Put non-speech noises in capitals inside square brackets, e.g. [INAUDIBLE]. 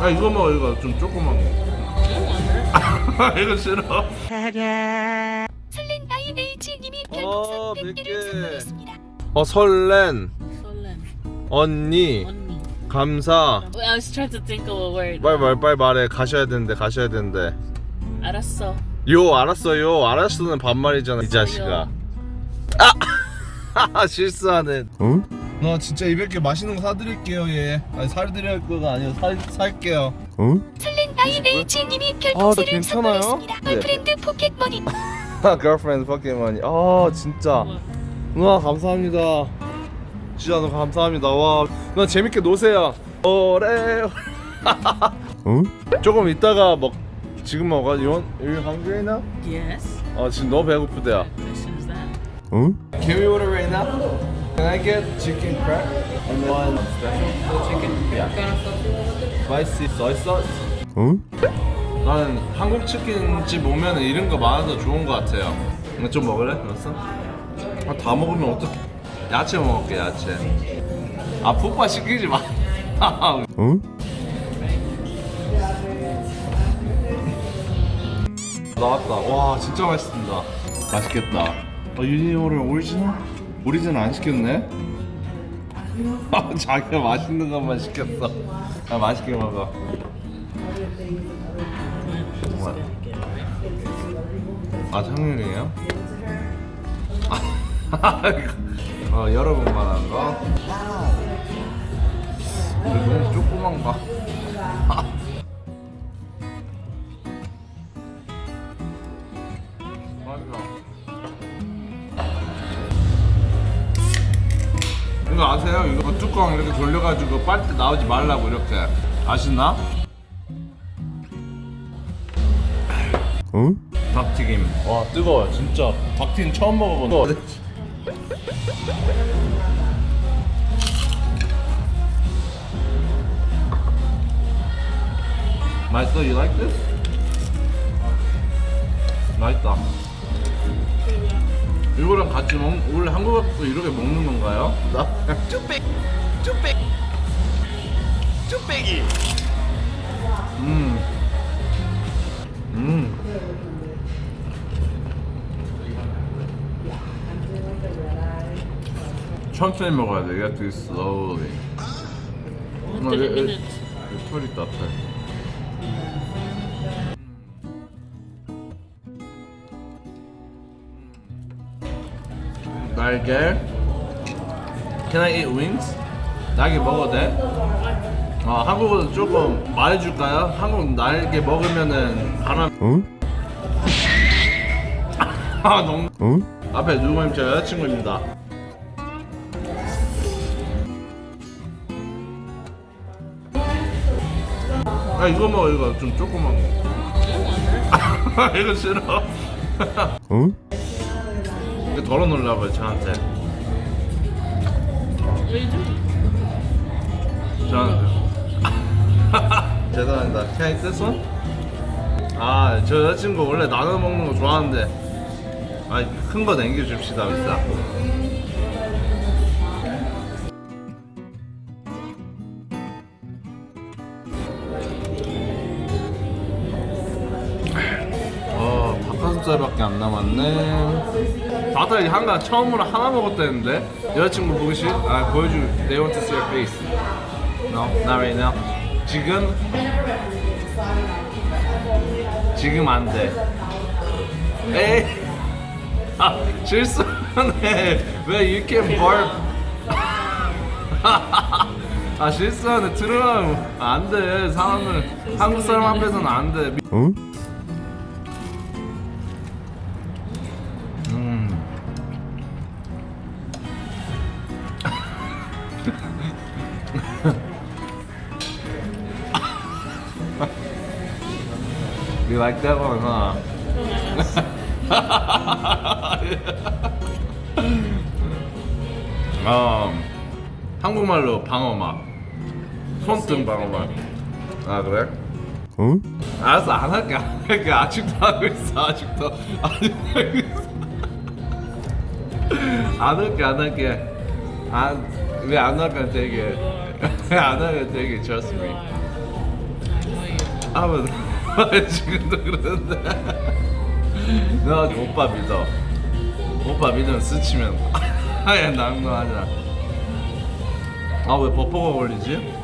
아 이거 먹어 이거 좀 조그만 거. [LAUGHS] 이거 싫어. 설렌 IH님이 어, 별풍선 몇 100개를 개. 선물했습니다. 어 설렌 Solen. 언니. 감사 Wait, I was trying to think of a word. 빨리 말 빨리 말해 가셔야 되는데 가셔야 되는데 알았어. 요 알았어요 알았어는 반말이잖아 이 자식아 아 [LAUGHS] 실수하네 응? 나 진짜 200개 맛있는 거 사드릴게요 얘 아니 사드릴 거가 아니라 사, 살게요 응? 설렌 IH님이 아, 별풍선을 괜찮아요? 선물했습니다. 네. 걸프렌드 포켓머니 아 girlfriend 포켓몬이 아 진짜 누나 감사합니다 진짜 너무 감사합니다 와 누나 재밌게 노세요 오래 응? [LAUGHS] 조금 이따가 먹 지금 먹어 You want, are you hungry now? Yes. 어 지금 너무 배고프대요 What question is that? 응? Can we order right now? Can I get chicken crab and one special chicken? Yeah. Spicy soy sauce? 응? 나는 한국 치킨집 오면 이런 거 많아서 좋은 거 같아요. 이거 좀 먹을래? 알았어? 아, 다 먹으면 어떡해? 야채 먹을게 야채. 아 푸파 시키지 마. 응? [LAUGHS] 나왔다. 와 진짜 맛있습니다. 맛있겠다. 어, 유니오를 오리지널? 오리지널 안 시켰네? 아, 자기가 맛있는 것만 시켰어. 아 맛있게 먹어. 뭐야? 아 창렬이에요? [LAUGHS] 어 여러분만 한 거. 근데 너무 조그만 거. [LAUGHS] 맞아. 이거 아세요? 이거 뚜껑 이렇게 돌려가지고 빨대 나오지 말라고 이렇게 아시나? 응? 닭튀김 와 뜨거워요 진짜 닭튀김 처음 먹어보는 맛있어? You like this? 맛있다 이거랑 같이 먹 원래 한국에서 이렇게 먹는 건가요? 나 쭈빼 쭈빼 쭈빼기 음. 음. 천천히 먹어야 돼. You have to eat slowly. 어, After 얘- 얘-. 얘털 있다 털. 날개. Can I eat wings? 날개 먹어도 돼? 아 한국어도 조금 말해줄까요? 한국 날개 먹으면은 바람. 응? [LAUGHS] 아 너무. 응? 앞에 누구면 제 여자친구입니다. 아 이거 먹어 이거 좀 조그만 거. 아, [LAUGHS] 이거 싫어. [LAUGHS] 응? 이거 덜어놓으려고요 저한테. 저한테. [LAUGHS] 죄송합니다. Can I this one? 아, 저 여자친구 원래 나눠 먹는 거 좋아하는데. 아, 큰 거 남겨줍시다, 비싸. 살밖에 안 남았네. 다들 한가 처음으로 하나 먹었다는데 여자친구 보기 싫? 아 보여주. They want to see your face. No, not right now. 지금 지금 안 돼. 에이, 아 실수하네. 왜 you can barf? [LAUGHS] 아 실수하네. 들으면 안 돼. 사람을 한국 사람 앞에서는 안 돼. 응? You like that one, huh? 음, 한국말로 방어막. 손등 방어막. 아 그래? 응? 알았어 안 할게 안 할게 아직도 하고 있어 아직도 아직도 하고 있어 안 할게 안 할게 안왜안 할까 되게 왜안 할까 되게 trust me 아무 [LAUGHS] 지금도 그러는데. 너 오빠 믿어. 오빠 믿으면 스치면 [LAUGHS] 아예 난거 하자. 아왜 버퍼가 걸리지?